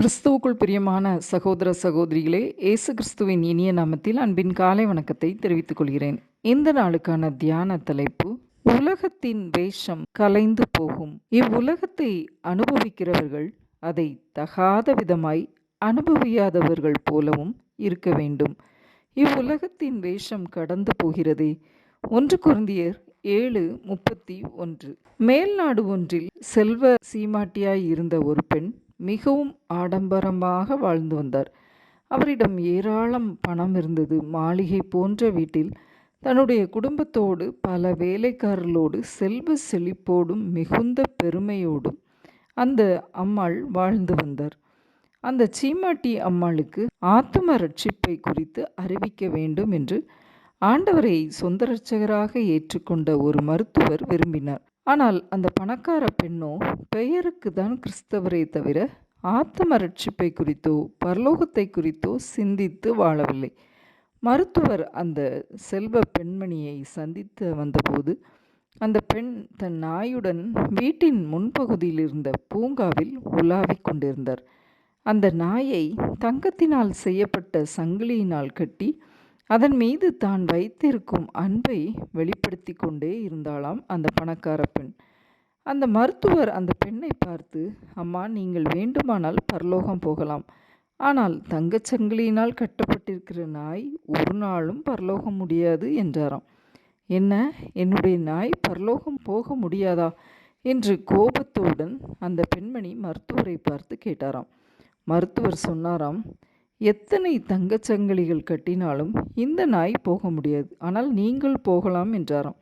கிறிஸ்துவுக்குள் பிரியமான சகோதர சகோதரிகளே இயேசு கிறிஸ்துவின் இனிய நாமத்தில் அன்பின் காலை வணக்கத்தை தெரிவித்துக் கொள்கிறேன். இந்த நாளுக்கான தியான தலைப்பு உலகத்தின் வேஷம் கலைந்து போகும். இவ்வுலகத்தை அனுபவிக்கிறவர்கள் அதை தகாத விதமாய் அனுபவியாதவர்கள் போலவும் இருக்க வேண்டும். இவ்வுலகத்தின் வேஷம் கடந்து போகிறதே ஒன்று குருந்தியர் ஏழு முப்பத்தி ஒன்று. மேல்நாடு ஒன்றில் செல்வ சீமாட்டியாய் இருந்த ஒரு பெண் மிகவும் ஆடம்பரமாக வாழ்ந்து வந்தார். அவரிடம் ஏராளம் பணம் இருந்தது. மாளிகை போன்ற வீட்டில் தன்னுடைய குடும்பத்தோடு பல வேலைக்காரர்களோடு செல்வ செழிப்போடும் மிகுந்த பெருமையோடும் அந்த அம்மாள் வாழ்ந்து வந்தார். அந்த சீமாட்டி அம்மாளுக்கு ஆத்தும ரட்சிப்பை குறித்து அறிவிக்க வேண்டும் என்று ஆண்டவரை சொந்த ரட்சகராக ஏற்றுக்கொண்ட ஒரு மருத்துவர் விரும்பினார். ஆனால் அந்த பணக்கார பெண்ணோ பெயருக்கு தான் கிறிஸ்தவரே தவிர ஆத்தம ரட்சிப்பை குறித்தோ பரலோகத்தை குறித்தோ சிந்தித்து வாழவில்லை. மருத்துவர் அந்த செல்வ பெண்மணியை சந்தித்து வந்தபோது அந்த பெண் தன் நாயுடன் வீட்டின் முன்பகுதியில் இருந்த பூங்காவில் உலாவிக் கொண்டிருந்தார். அந்த நாயை தங்கத்தினால் செய்யப்பட்ட சங்கிலியினால் கட்டி அதன் மீது தான் வைத்திருக்கும் அன்பை வெளிப்படுத்தி கொண்டே இருந்தாளாம் அந்த பணக்கார பெண். அந்த மருத்துவர் அந்த பெண்ணை பார்த்து அம்மா நீங்கள் வேண்டுமானால் பரலோகம் போகலாம். ஆனால் தங்கச்சங்கிலியினால் கட்டப்பட்டிருக்கிற நாய் ஒரு நாளும் பரலோகம் முடியாது என்றாராம். என்ன? என்னுடைய நாய் பரலோகம் போக முடியாதா? என்று கோபத்துடன் அந்த பெண்மணி மருத்துவரை பார்த்து கேட்டாராம். மருத்துவர் சொன்னாராம் எத்தனை தங்கச்சங்கிலிகள் கட்டினாலும் இந்த நாய் போக முடியாது. ஆனால் நீங்கள் போகலாம் என்றாராம்.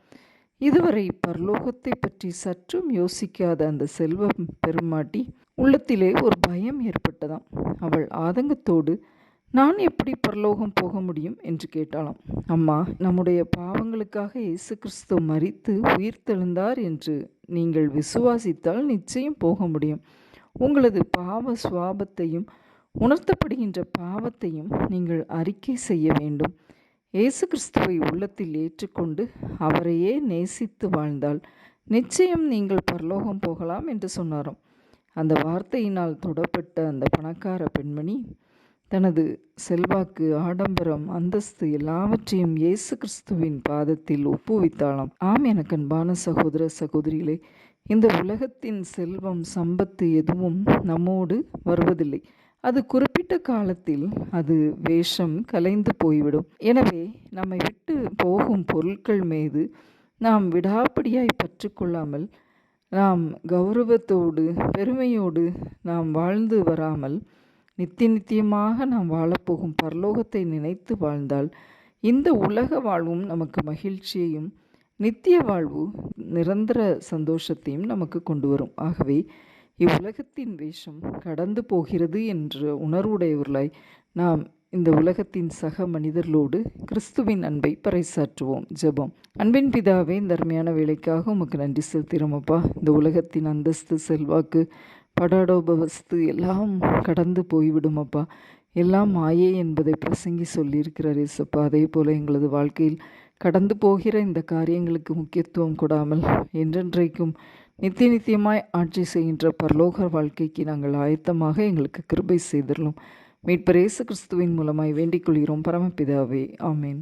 இதுவரை பரலோகத்தை பற்றி சற்றும் யோசிக்காத அந்த செல்வ பெருமாட்டி உள்ளத்திலே ஒரு பயம் ஏற்பட்டதாம். அவள் ஆதங்கத்தோடு நான் எப்படி பரலோகம் போக முடியும்? என்று கேட்டாளாம். அம்மா நம்முடைய பாவங்களுக்காக இயேசு கிறிஸ்து மறித்து உயிர்த்தெழுந்தார் என்று நீங்கள் விசுவாசித்தால் நிச்சயம் போக முடியும். உங்களது பாவ சுவாபத்தையும் உணர்த்தப்படுகின்ற பாவத்தையும் நீங்கள் அறிக்கை செய்ய வேண்டும். இயேசு கிறிஸ்துவை உள்ளத்தில் ஏற்றுக்கொண்டு அவரையே நேசித்து வாழ்ந்தால் நிச்சயம் நீங்கள் பரலோகம் போகலாம் என்று சொன்னாராம். அந்த வார்த்தையினால் தொடப்பட்ட அந்த பணக்கார பெண்மணி தனது செல்வாக்கு ஆடம்பரம் அந்தஸ்து எல்லாவற்றையும் இயேசு கிறிஸ்துவின் பாதத்தில் ஒப்புவித்தாளாம். ஆம் எனக்கு அன்பான சகோதர சகோதரிகளே இந்த உலகத்தின் செல்வம் சம்பத்து எதுவும் நம்மோடு வருவதில்லை. அது குறிப்பிட்ட காலத்தில் அது வேஷம் கலைந்து போய்விடும். எனவே நம்மை விட்டு போகும் பொருட்கள் மீது நாம் விடாப்படியாய் பற்றுக்கொள்ளாமல் நாம் கௌரவத்தோடு பெருமையோடு நாம் வாழ்ந்து வராமல் நித்திய நித்தியமாக நாம் வாழப்போகும் பரலோகத்தை நினைத்து வாழ்ந்தால் இந்த உலக வாழ்வும் நமக்கு மகிழ்ச்சியையும் நித்திய வாழ்வு நிரந்தர சந்தோஷத்தையும் நமக்கு கொண்டு வரும். ஆகவே இவ்வுலகத்தின் வேஷம் கடந்து போகிறது என்ற உணர்வுடையவர்களாய் நாம் இந்த உலகத்தின் சக மனிதர்களோடு கிறிஸ்துவின் அன்பை பறைசாற்றுவோம். ஜெபம். அன்பின் பிதாவே இந்த அருமையான வேலைக்காக உமக்கு நன்றி செலுத்திரமப்பா இந்த உலகத்தின் அந்தஸ்து செல்வாக்கு படாடோபவஸ்து எல்லாம் கடந்து போய்விடுமப்பா எல்லாம் மாயே என்பதை பிரசங்கி சொல்லியிருக்கிறார் இசப்பா அதே போல் எங்களது வாழ்க்கையில் கடந்து போகிற இந்த காரியங்களுக்கு முக்கியத்துவம் கொடாமல் என்றென்றைக்கும் நித்திய நித்தியமாய் ஆட்சி செய்கின்ற பரலோக வாழ்க்கைக்கு நாங்கள் ஆயத்தமாக எங்களுக்கு கிருபை செய்திருந்தோம் மீட்பர் இயேசு கிறிஸ்துவின் மூலமாய் வேண்டிக் கொள்கிறோம். பரமபிதாவே ஆமேன்.